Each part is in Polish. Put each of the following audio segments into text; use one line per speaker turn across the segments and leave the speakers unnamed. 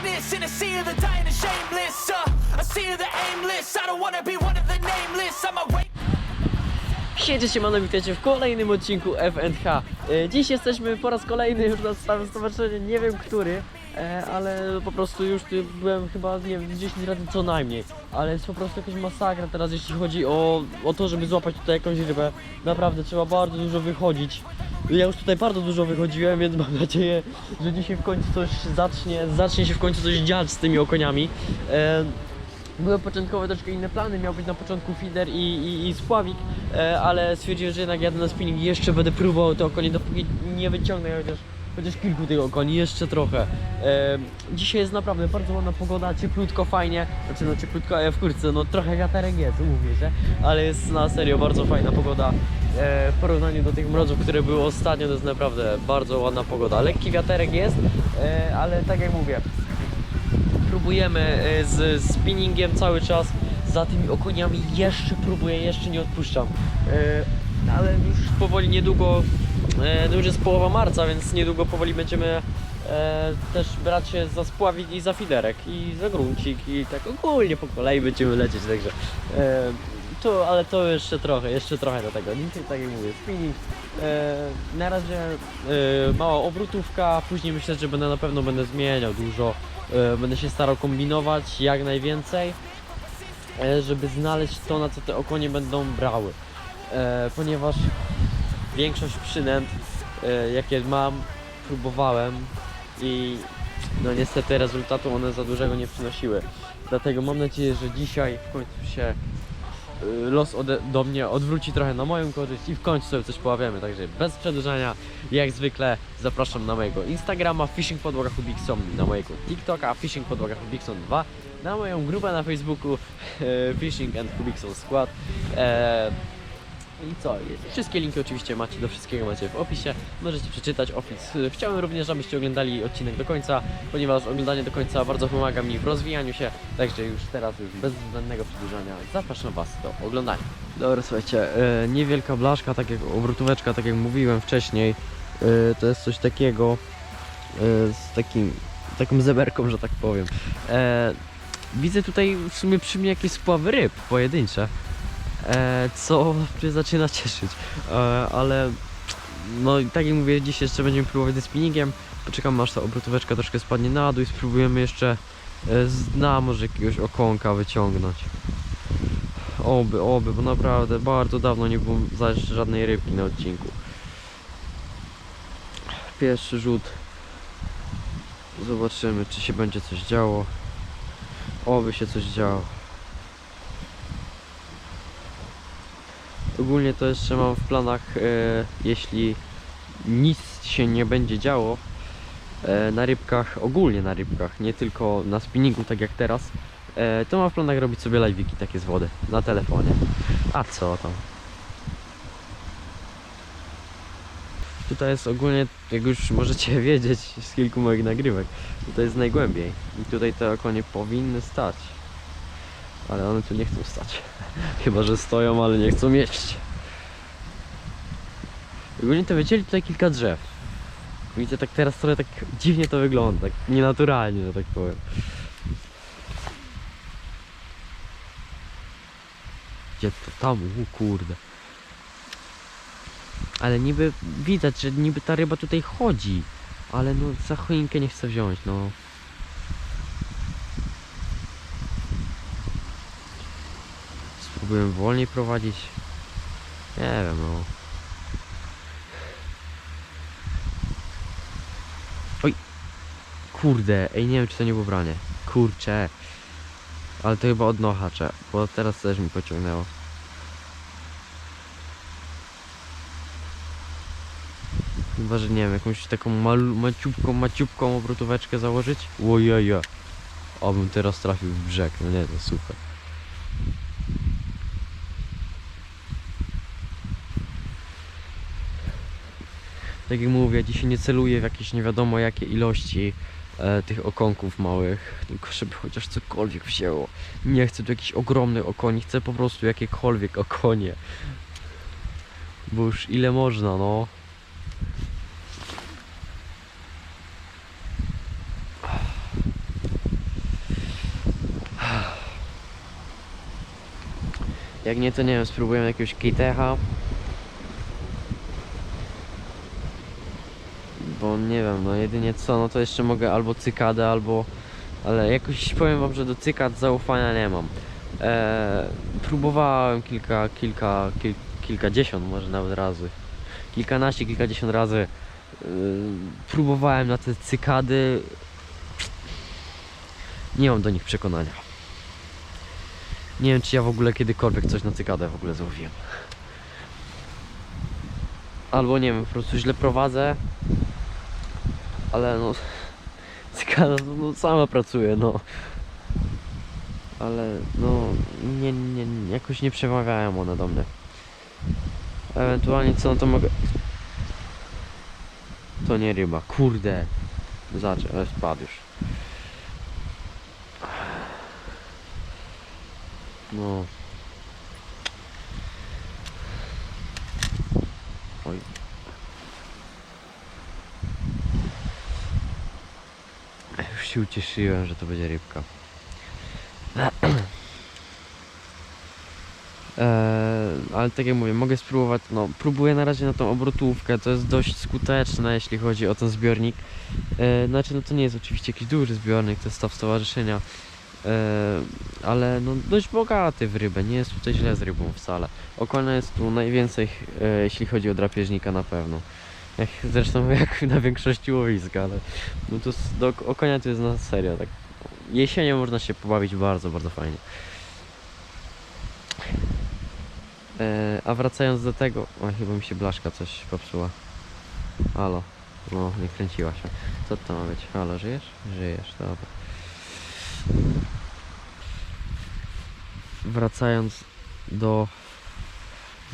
darkness in a sea of the dying and shameless. Uh, a sea of the aimless. I don't wanna be one of the nameless. I'm a wait.
Siedzę się mano, witajcie w kolejnym odcinku FNH. E, Dziś jesteśmy po raz kolejny już na stałym stowarzyszeniu, nie wiem który, e, ale po prostu już tu byłem chyba, nie wiem, 10 razy co najmniej. Ale jest po prostu jakaś masakra teraz, jeśli chodzi o, o to, żeby złapać tutaj jakąś rybę. Naprawdę trzeba bardzo dużo wychodzić. Ja już tutaj bardzo dużo wychodziłem, więc mam nadzieję, że dzisiaj w końcu coś zacznie, zacznie się w końcu coś dziać z tymi okoniami. E, były początkowo troszkę inne plany, miał być na początku feeder i, i, i spławik, e, ale stwierdziłem, że jednak jadę na spinning i jeszcze będę próbował te okonie, dopóki nie wyciągnę chociaż, chociaż kilku tych okoni, jeszcze trochę. E, dzisiaj jest naprawdę bardzo ładna pogoda, cieplutko, fajnie, znaczy no cieplutko e, w kurce, no trochę wiaterek jest, mówię się, ale jest na serio bardzo fajna pogoda. E, w porównaniu do tych mrozów, które były ostatnio, to jest naprawdę bardzo ładna pogoda. Lekki wiaterek jest, e, ale tak jak mówię, próbujemy e, z spinningiem cały czas, za tymi okoniami jeszcze próbuję, jeszcze nie odpuszczam. E, Ale już powoli niedługo, no już jest połowa marca, więc niedługo powoli będziemy też brać się za spławik i za fiderek i za gruncik i tak ogólnie po kolei będziemy lecieć, także to, ale to jeszcze trochę, jeszcze trochę do tego. Dzisiaj tak jak mówię, spinning. E, na razie e, mała obrotówka, później myślę, że będę na pewno będę zmieniał dużo. E, będę się starał kombinować jak najwięcej, e, żeby znaleźć to, na co te okonie będą brały. E, ponieważ większość przynęt, e, jakie mam, próbowałem i no niestety rezultatu one za dużego nie przynosiły. Dlatego mam nadzieję, że dzisiaj w końcu się los ode, do mnie odwróci trochę na moją korzyść i w końcu sobie coś poławiemy. Także bez przedłużania, jak zwykle zapraszam na mojego Instagrama Fishing Podłoga Hubikson, na mojego TikToka Fishing Podłoga Hubikson 2, na moją grupę na Facebooku Fishing and Hubikson Squad. E, i co? Wszystkie linki oczywiście macie, do wszystkiego macie w opisie. Możecie przeczytać opis. Chciałem również, abyście oglądali odcinek do końca, ponieważ oglądanie do końca bardzo pomaga mi w rozwijaniu się. Także już teraz, już bez zbędnego przedłużania, zapraszam Was do oglądania. Dobra, słuchajcie, e, niewielka blaszka, tak jak obrotóweczka, tak jak mówiłem wcześniej. E, to jest coś takiego e, z takim, taką zeberką, że tak powiem. E, widzę tutaj w sumie przy mnie jakieś spławy ryb pojedyncze co mnie zaczyna cieszyć. E, ale no tak jak mówię, dziś jeszcze będziemy próbować ze spinningiem. Poczekam aż ta obrotóweczka troszkę spadnie na dół i spróbujemy jeszcze e, z dna może jakiegoś okonka wyciągnąć. Oby, oby, bo naprawdę bardzo dawno nie było żadnej rybki na odcinku. Pierwszy rzut. Zobaczymy, czy się będzie coś działo. Oby się coś działo. Ogólnie to jeszcze mam w planach, e, jeśli nic się nie będzie działo e, na rybkach, ogólnie na rybkach, nie tylko na spinningu tak jak teraz, e, to mam w planach robić sobie live'iki takie z wody na telefonie. A co tam? Tutaj jest ogólnie, jak już możecie wiedzieć z kilku moich nagrywek, tutaj jest najgłębiej i tutaj te okonie powinny stać. Ale one tu nie chcą stać. Chyba, że stoją, ale nie chcą jeść. Ogólnie to wycięli tutaj kilka drzew. Widzicie, tak teraz trochę tak dziwnie to wygląda, tak nienaturalnie, że tak powiem. Gdzie to tam? U kurde. Ale niby widać, że niby ta ryba tutaj chodzi. Ale no za choinkę nie chcę wziąć, no. Spróbuję wolniej prowadzić. Nie wiem, no. Oj! Kurde, ej, nie wiem czy to nie było branie. Kurcze. Ale to chyba od nocha bo teraz też mi pociągnęło. Chyba, że nie wiem, jakąś taką malu, maciubką, maciubką obrotóweczkę założyć. Ojeja. Obym teraz trafił w brzeg, no nie, to super. tak jak mówię, dzisiaj nie celuję w jakieś nie wiadomo jakie ilości e, tych okonków małych, tylko żeby chociaż cokolwiek wzięło. Nie chcę tu jakichś ogromnych okoni, chcę po prostu jakiekolwiek okonie. Bo już ile można, no. Jak nie, to nie wiem, spróbujemy jakiegoś kitecha. Bo nie wiem, no jedynie co, no to jeszcze mogę albo cykadę, albo... Ale jakoś powiem wam, że do cykad zaufania nie mam. Eee, próbowałem kilka, kilka, kil, kilkadziesiąt może nawet razy. Kilkanaście, kilkadziesiąt razy. Eee, próbowałem na te cykady. Nie mam do nich przekonania. Nie wiem, czy ja w ogóle kiedykolwiek coś na cykadę w ogóle złowiłem. Albo nie wiem, po prostu źle prowadzę. Ale no. Cykada no, sama pracuje, no. Ale no. Nie, nie, jakoś nie przemawiają one do mnie. Ewentualnie co, no to mogę. To nie ryba, kurde. Zacz, ale spadł już. No. Oj. Już się ucieszyłem, że to będzie rybka. Eee, ale tak jak mówię, mogę spróbować, no próbuję na razie na tą obrotówkę, to jest dość skuteczne jeśli chodzi o ten zbiornik. Eee, znaczy no to nie jest oczywiście jakiś duży zbiornik, to jest staw stowarzyszenia. Eee, ale no dość bogaty w rybę, nie jest tutaj źle z rybą wcale. Okonia jest tu najwięcej, e, jeśli chodzi o drapieżnika na pewno. Zresztą jak na większości łowisk, ale no to do okonia to jest na serio, tak. Jesienią można się pobawić bardzo, bardzo fajnie. E, a wracając do tego, o chyba mi się blaszka coś popsuła. Halo, no nie kręciła się. Co to ma być? Halo, żyjesz? Żyjesz, dobra. Wracając do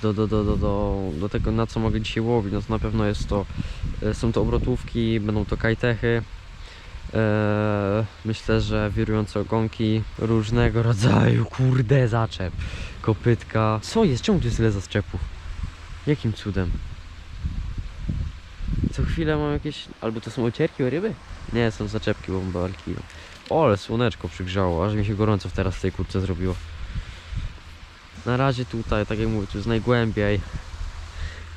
do, do, do, do, do, do tego na co mogę dzisiaj łowić, no to na pewno jest to e, są to obrotówki, będą to kajtechy e, myślę, że wirujące ogonki różnego rodzaju, kurde zaczep kopytka, co jest? Czemu tu jest tyle zaczepów? jakim cudem? co chwilę mam jakieś, albo to są ocierki o ryby? nie, są zaczepki bombarki o, ale słoneczko przygrzało, aż mi się gorąco teraz w tej kurce zrobiło na razie tutaj, tak jak mówię, tu jest najgłębiej.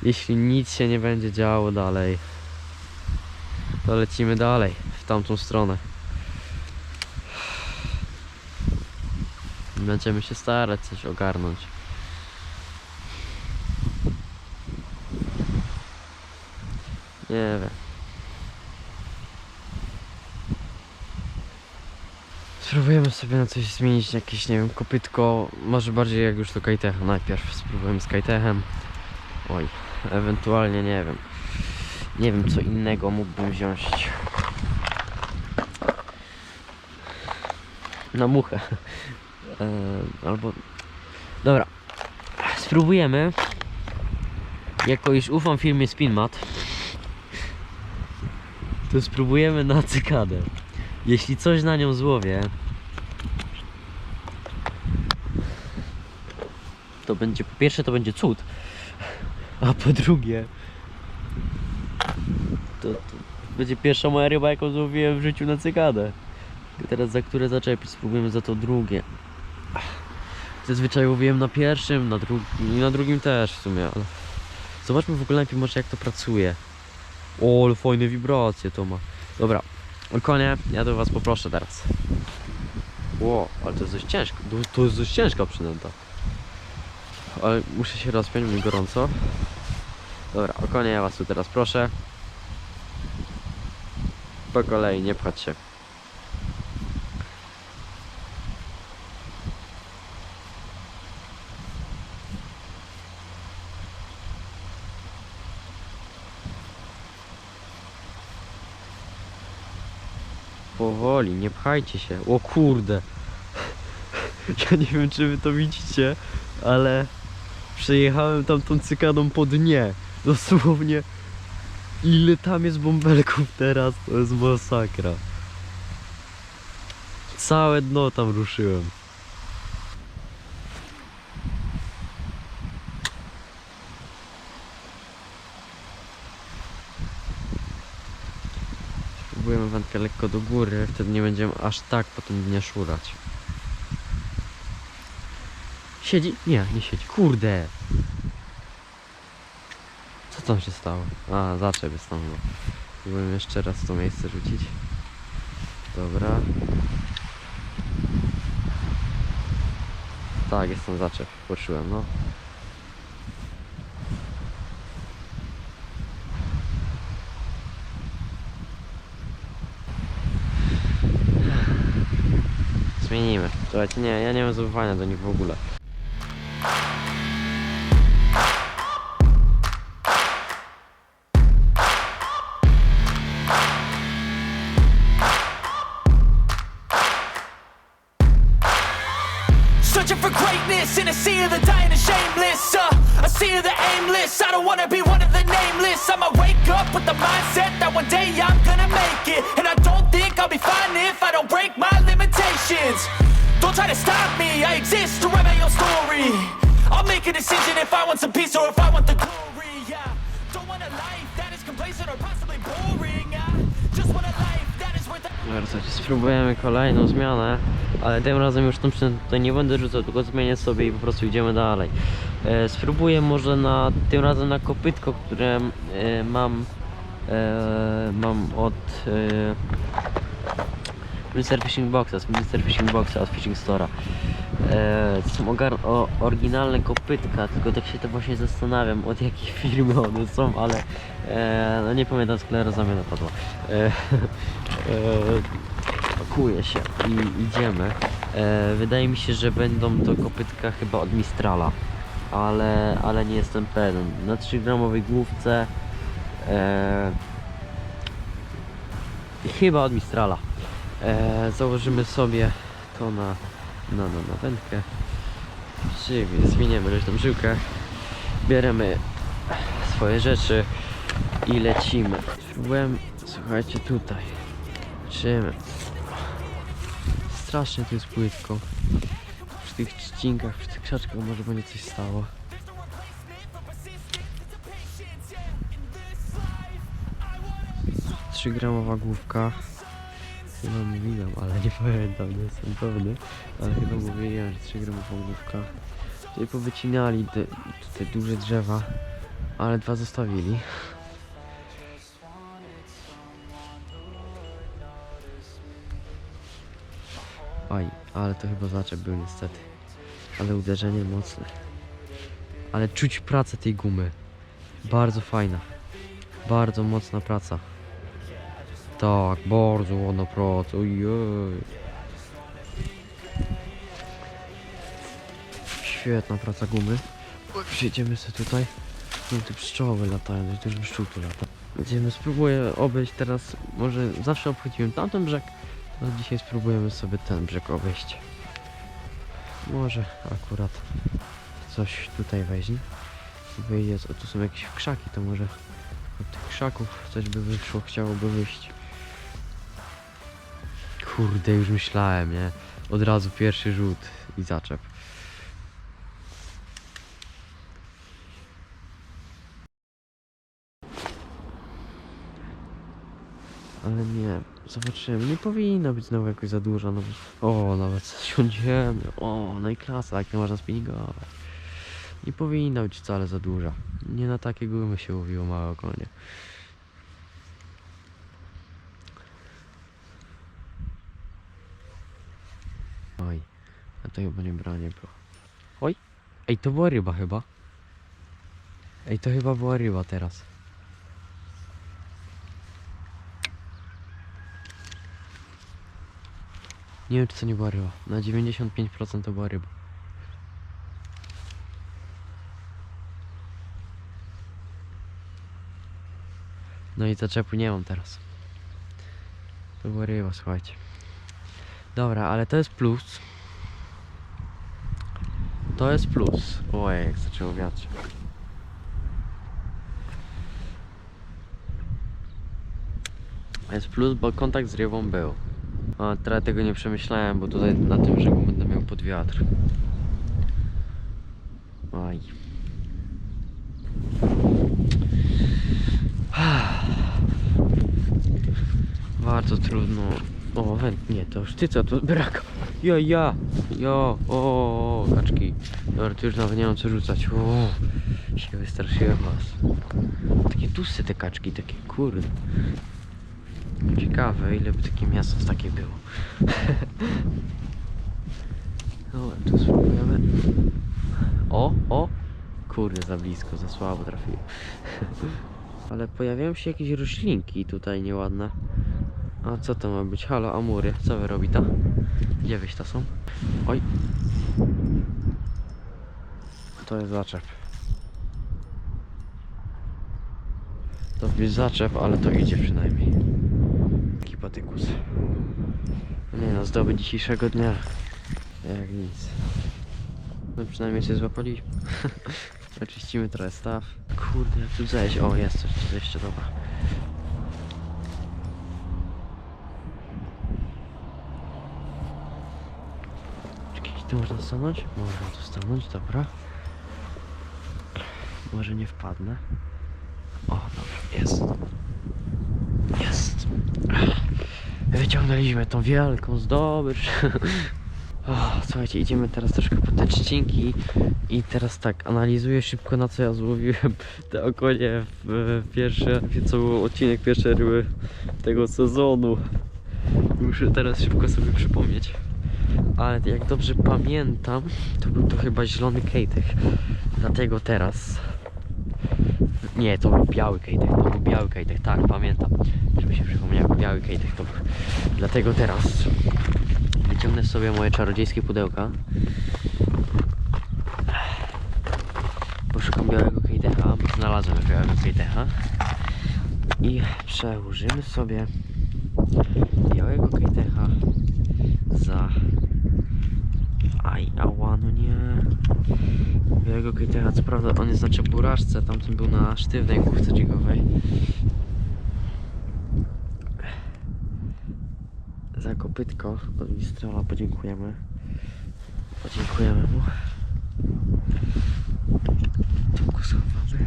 Jeśli nic się nie będzie działo dalej, to lecimy dalej, w tamtą stronę. Będziemy się starać coś ogarnąć. Nie wiem. Spróbujemy sobie na coś zmienić, jakieś, nie wiem, kopytko, może bardziej jak już to kajtechem najpierw. Spróbujemy z kajtechem. Oj, ewentualnie nie wiem. Nie wiem co innego mógłbym wziąć. Na muchę. E, albo... Dobra. Spróbujemy. Jako iż ufam firmie Spinmat, to spróbujemy na cykadę. Jeśli coś na nią złowię, to będzie po pierwsze to będzie cud, a po drugie to, to będzie pierwsza moja ryba jaką złowiłem w życiu na cykadę. Teraz za które zaczepić, spróbujemy za to drugie. Zazwyczaj łowiłem na pierwszym, na drugim i na drugim też w sumie, ale zobaczmy w ogóle najpierw może jak to pracuje. O, ale fajne wibracje to ma. Dobra, Konie, ja do was poproszę teraz. Ło, ale to jest dość ciężko. To, to jest dość ciężka przynęta. Ale muszę się rozpiąć, mi gorąco. Dobra, o konie, ja was tu teraz proszę. Po kolei, nie pchać się. Powoli, nie pchajcie się. O kurde. Ja nie wiem czy wy to widzicie, ale przejechałem tamtą cykadą po dnie. Dosłownie ile tam jest bąbelków teraz, to jest masakra. Całe dno tam ruszyłem. Spróbujemy wędkę lekko do góry, wtedy nie będziemy aż tak po tym dnie szurać. Siedzi? Nie, nie siedzi. Kurde. Co tam się stało? A, zaczep jest tam. jeszcze raz to miejsce rzucić. Dobra. Tak, jest tam zaczep. Poczułem, no. Słuchajcie, nie, ja nie mam zaufania do nich w ogóle.
Searching for greatness in a sea of the dying and shameless. Uh, a sea of the aimless. I don't wanna be one of the nameless. I'ma wake up with the mindset that one day I'm gonna make it. And I don't think I'll be fine if I don't break my limitations. Don't try to stop me, I exist to story. I'll make a decision if I want some peace or if I want the glory. Yeah. Don't want a life that is complacent or possibly boring. Just want a life that is worth
Dobra, spróbujemy kolejną zmianę, ale tym razem już tą tutaj nie będę rzucał, tylko zmienię sobie i po prostu idziemy dalej. E, spróbuję może na, tym razem na kopytko, które e, mam, e, mam od e, Mr. Fishing Boxa, z Mr. Fishing Boxa od Fishing Store'a. E, to są o, oryginalne kopytka, tylko tak się to właśnie zastanawiam od jakiej firmy one są, ale e, no nie pamiętam, skleroza mnie napadła. E, e, pakuje się i idziemy. E, wydaje mi się, że będą to kopytka chyba od Mistrala, ale, ale nie jestem pewien. Na 3 gramowej główce e, chyba od Mistrala. E, założymy sobie to na, na, na, na wędkę. Czyli gdzieś tam żyłkę. Bierzemy swoje rzeczy i lecimy. Spróbujemy, słuchajcie, tutaj. Trzymy. Strasznie tu jest płytko. Przy tych trzcinkach, przy tych krzaczkach może będzie coś stało. Trzy gramowa główka. Chyba mówiłem, ale nie pamiętam, nie jestem pewny. Ale chyba mówiłem, że 3 gramowa główka. Tutaj powycinali te, te duże drzewa, ale dwa zostawili. Oj, ale to chyba zaczep był niestety. Ale uderzenie mocne. Ale czuć pracę tej gumy. Bardzo fajna. Bardzo mocna praca. Tak, bardzo ładna praca. Ojej. Świetna praca gumy. Przejdziemy sobie tutaj. No tu pszczoły latają, to już pszczół tu lata. Spróbuję obejść teraz, może zawsze obchodziłem tamten brzeg, no dzisiaj spróbujemy sobie ten brzeg obejść. Może akurat coś tutaj weźmie. Wyjdzie, o tu są jakieś krzaki, to może od tych krzaków coś by wyszło, chciałoby wyjść. Kurde, już myślałem, nie? Od razu pierwszy rzut i zaczep. Ale nie, zobaczymy. Nie powinno być znowu jakoś za dużo. No, o, nawet siądziemy. O, no i klasa, jak nie można spinningować. Nie powinno być wcale za duża. Nie na takie gumy się łowiło małe okonie. Oj, a to chyba nie branie było. Oj, ej, to była ryba chyba. Ej, to chyba była ryba teraz. Nie wiem, czy to nie była ryba. Na 95% to była ryba. No i zaczepu nie mam teraz. To była ryba, słuchajcie. Dobra, ale to jest plus. To jest plus. Ojej, jak zaczęło wiać. Jest plus, bo kontakt z rybą był. A teraz tego nie przemyślałem, bo tutaj na tym brzegu będę miał pod wiatr. Oj. Bardzo trudno. O, nie, to już ty co tu braka. Ja, ja, ja, o, kaczki. Dobra, tu już nawet nie mam co rzucać. O, się wystraszyłem was. Takie tłuste te kaczki, takie kurde. Ciekawe, ile by takie miasto takie było. Dobra, tu spróbujemy. O, o! Kurde, za blisko, za słabo trafiłem. Ale pojawiają się jakieś roślinki tutaj nieładne. A co to ma być? Halo, amury, co wy robi ta? Gdzie wyś to są? Oj. To jest zaczep. To jest zaczep, ale to idzie przynajmniej. Taki patykus. Nie no, zdobyć dzisiejszego dnia. Jak nic. No przynajmniej się złapaliśmy. Oczyścimy trochę staw. Kurde, jak tu zejść? O, jest coś, tu zejście, dobra. Tu można stanąć? Można tu stanąć, dobra. Może nie wpadnę. O, dobra, jest. Jest. Wyciągnęliśmy tą wielką zdobycz. O, słuchajcie, idziemy teraz troszkę po te trzcinki i teraz tak, analizuję szybko na co ja złowiłem te okonie w pierwsze, co był odcinek pierwszej ryby tego sezonu. Muszę teraz szybko sobie przypomnieć. Ale jak dobrze pamiętam, to był to chyba zielony kejtek. Dlatego teraz... Nie, to był biały kejtek, to był biały kejtek, tak, pamiętam. Żeby się przypomniał, biały kejtek to był. Dlatego teraz wyciągnę sobie moje czarodziejskie pudełka. Poszukam białego kejtecha, bo znalazłem białego kejtecha. I przełożymy sobie białego kejtecha za... Aj, ała, no nie. Co prawda on jest na czeburażce, tamten był na sztywnej główce jigowej. Za kopytko od Mistrala podziękujemy. Podziękujemy mu. Tu schowamy.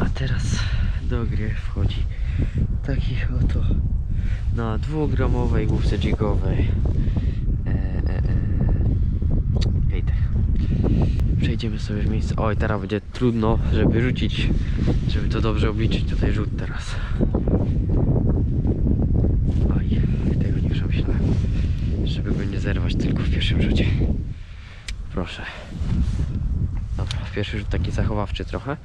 A teraz do gry wchodzi taki oto na dwugramowej główce jigowej e, e, e, kejtech. Przejdziemy sobie w miejsce. Oj, teraz będzie trudno, żeby rzucić, żeby to dobrze obliczyć tutaj rzut teraz. Oj, tego nie przemyślałem. Żeby go nie zerwać tylko w pierwszym rzucie. Proszę. Dobra, pierwszy rzut taki zachowawczy trochę,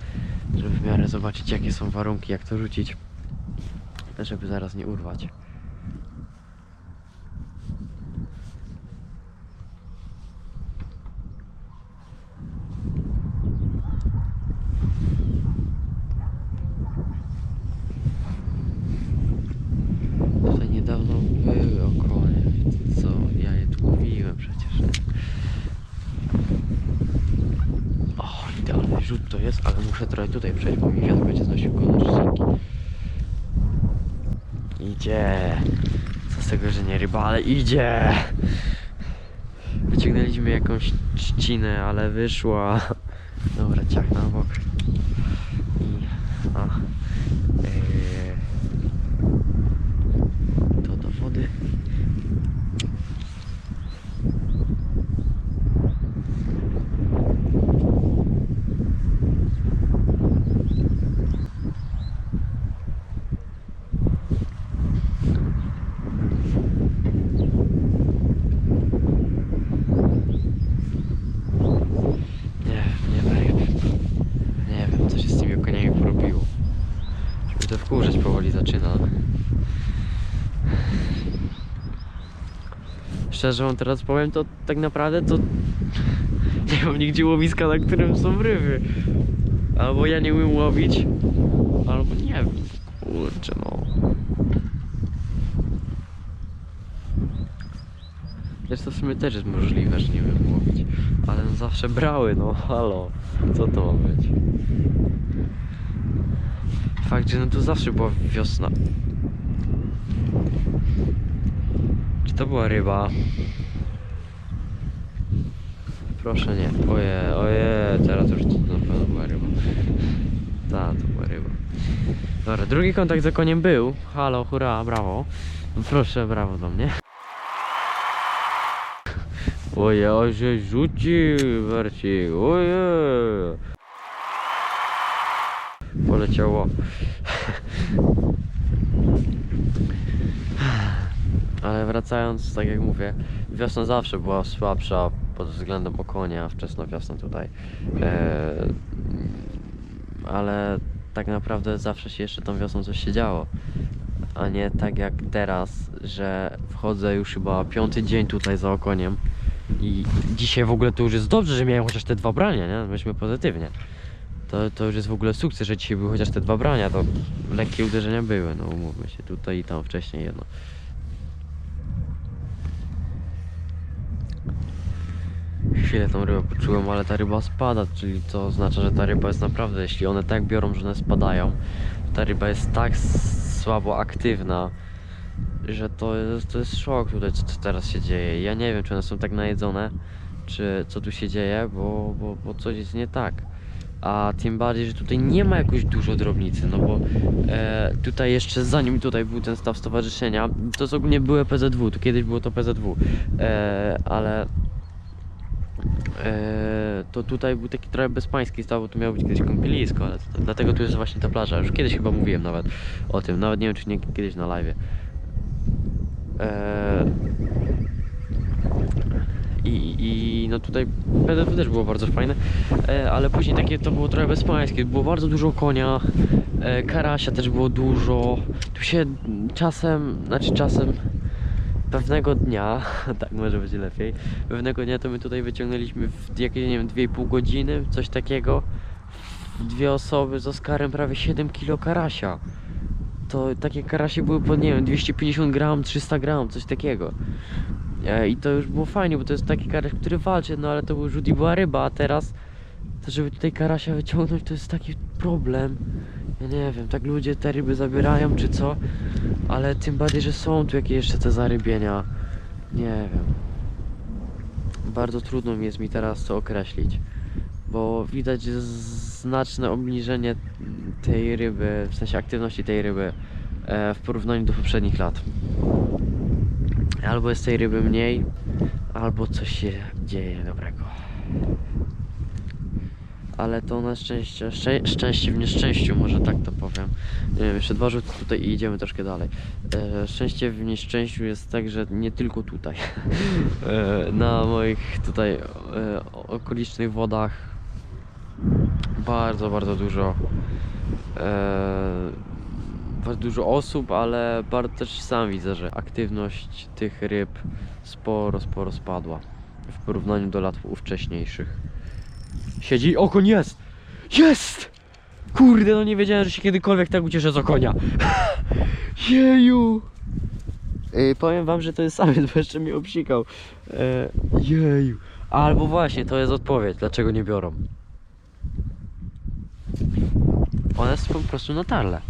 żeby w miarę zobaczyć jakie są warunki, jak to rzucić. Żeby zaraz nie urwać. Tutaj niedawno były okonie, co ja je tu mówiłem przecież. O, idealny rzut to jest, ale muszę trochę tutaj przejść, bo mi wiatr będzie znosił trzcinki. Idzie. Co z tego, że nie ryba, ale idzie. Wyciągnęliśmy jakąś trzcinę, ale wyszła. Dobra, ciach na bok. I... A. Yy, to do wody. Nie, nie wiem, nie wiem, co się z tymi okoniami porobiło. Żeby to wkurzać powoli zaczyna. Szczerze wam teraz powiem, to tak naprawdę to nie mam nigdzie łowiska, na którym są ryby. Albo ja nie umiem łowić, albo nie wiem. Kurczę no. Wiesz, to w sumie też jest możliwe, że nie wiem łowić. Ale no zawsze brały, no halo. Co to ma być? Fakt, że no tu zawsze była wiosna. Czy to była ryba? Proszę nie. Oje, oje, teraz już to na pewno była ryba. Ta, to była ryba. Dobra, drugi kontakt z koniem był. Halo, hurra, brawo. Proszę, brawo do mnie. Oje, się rzucił, Bercik, oje. Poleciało. Ale wracając, tak jak mówię, wiosna zawsze była słabsza pod względem okonia, wczesna wiosna tutaj. E, ale tak naprawdę zawsze się jeszcze tą wiosną coś się działo. A nie tak jak teraz, że wchodzę już chyba piąty dzień tutaj za okoniem. I dzisiaj w ogóle to już jest dobrze, że miałem chociaż te dwa brania, nie? Myślmy pozytywnie. To, to już jest w ogóle sukces, że dzisiaj były chociaż te dwa brania, to lekkie uderzenia były, no umówmy się, tutaj i tam wcześniej jedno. Chwilę tą rybę poczułem, ale ta ryba spada, czyli to oznacza, że ta ryba jest naprawdę, jeśli one tak biorą, że one spadają, ta ryba jest tak słabo aktywna, że to jest, to jest szok tutaj, co, teraz się dzieje. Ja nie wiem, czy one są tak najedzone, czy co tu się dzieje, bo, bo, bo coś jest nie tak. A tym bardziej, że tutaj nie ma jakoś dużo drobnicy, no bo e, tutaj jeszcze zanim tutaj był ten staw stowarzyszenia, to jest ogólnie były PZW, tu kiedyś było to PZW, e, ale to tutaj był taki trochę bezpański staw, bo tu miało być kiedyś kąpielisko, ale to, dlatego tu jest właśnie ta plaża, już kiedyś chyba mówiłem nawet o tym, nawet nie wiem czy nie kiedyś na live. E, i, I no tutaj PDW też było bardzo fajne, e, ale później takie to było trochę bezpańskie. Było bardzo dużo konia, e, karasia też było dużo. Tu się czasem, znaczy czasem pewnego dnia, tak może być lepiej, pewnego dnia to my tutaj wyciągnęliśmy w jakieś, nie wiem, 2,5 godziny, coś takiego. Dwie osoby z Oskarem prawie 7 kilo karasia. To takie karasie były po, nie wiem, 250 gram, 300 gram, coś takiego. E, I to już było fajnie, bo to jest taki karaś, który walczy, no ale to był rzut i była ryba, a teraz to żeby tutaj karasia wyciągnąć to jest taki problem. Ja nie wiem, tak ludzie te ryby zabierają czy co, ale tym bardziej, że są tu jakieś jeszcze te zarybienia. Nie wiem. Bardzo trudno jest mi teraz to określić, bo widać znaczne obniżenie tej ryby, w sensie aktywności tej ryby e, w porównaniu do poprzednich lat. Albo jest tej ryby mniej, albo coś się dzieje dobrego. Ale to na szczęście, szczę, szczęście w nieszczęściu, może tak to powiem. Nie wiem, jeszcze dwa rzuty tutaj i idziemy troszkę dalej. E, szczęście w nieszczęściu jest tak, że nie tylko tutaj. e, na moich tutaj e, okolicznych wodach bardzo, bardzo dużo e, bardzo dużo osób, ale bardzo też sam widzę, że aktywność tych ryb sporo, sporo spadła w porównaniu do lat wcześniejszych. Siedzi, okoń jest! Jest! Kurde, no nie wiedziałem, że się kiedykolwiek tak ucieszę z okonia. Jeju! Yy, powiem wam, że to jest samiec, bo jeszcze mnie obsikał. E, jeju. Albo właśnie, to jest odpowiedź, dlaczego nie biorą. One są po prostu na tarle.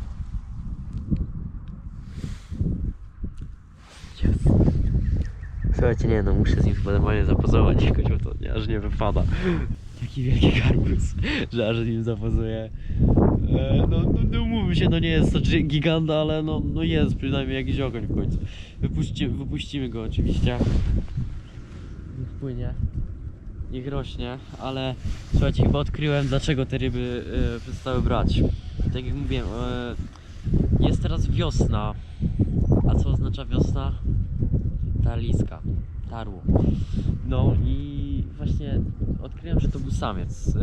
Słuchajcie, nie no, muszę z nim chyba normalnie zapozować bo to nie, aż nie wypada. Jaki wielki karbus, że aż nim zapozuję. E, no, no, no umówmy się, no nie jest to gi- giganta, ale no, no jest przynajmniej jakiś ogoń w końcu. Wypuści, wypuścimy go oczywiście. Niech płynie. Niech rośnie, ale słuchajcie, chyba odkryłem dlaczego te ryby e, przestały brać. Tak jak mówiłem, e, jest teraz wiosna. A co oznacza wiosna? Tarliska, tarło. No i właśnie odkryłem, że to był samiec.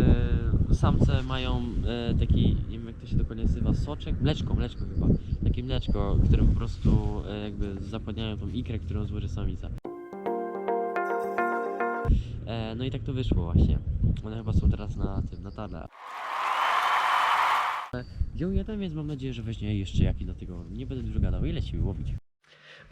E, samce mają e, taki, nie wiem jak to się dokładnie nazywa, soczek? Mleczko, mleczko chyba. Takie mleczko, którym po prostu e, jakby zapładniają tą ikrę, którą złoży samica. No i tak to wyszło właśnie. One chyba są teraz na tym, na tarle. Wziął jeden, więc mam nadzieję, że weźmie jeszcze jaki do tego. Nie będę dużo gadał i lecimy łowić.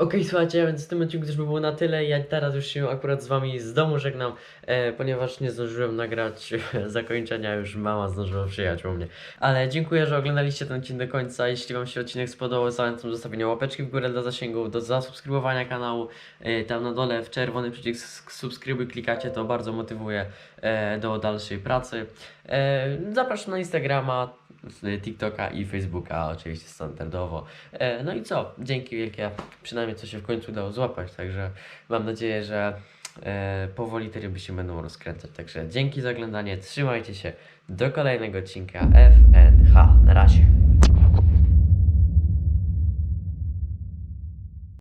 Okej, słuchajcie, więc w tym odcinku też by było na tyle. Ja teraz już się akurat z wami z domu żegnam, e, ponieważ nie zdążyłem nagrać zakończenia, już mama zdążyła przyjechać u mnie. Ale dziękuję, że oglądaliście ten odcinek do końca. Jeśli wam się odcinek spodobał, zachęcam do zostawienia łapeczki w górę dla zasięgu, do zasubskrybowania kanału. E, tam na dole w czerwony przycisk subskrybuj klikacie, to bardzo motywuje e, do dalszej pracy. E, zapraszam na Instagrama, z TikToka i Facebooka, oczywiście standardowo. E, no i co? Dzięki wielkie, przynajmniej co się w końcu udało złapać, także mam nadzieję, że e, powoli te ryby się będą rozkręcać. Także dzięki za oglądanie, trzymajcie się, do kolejnego odcinka F&H. Na razie.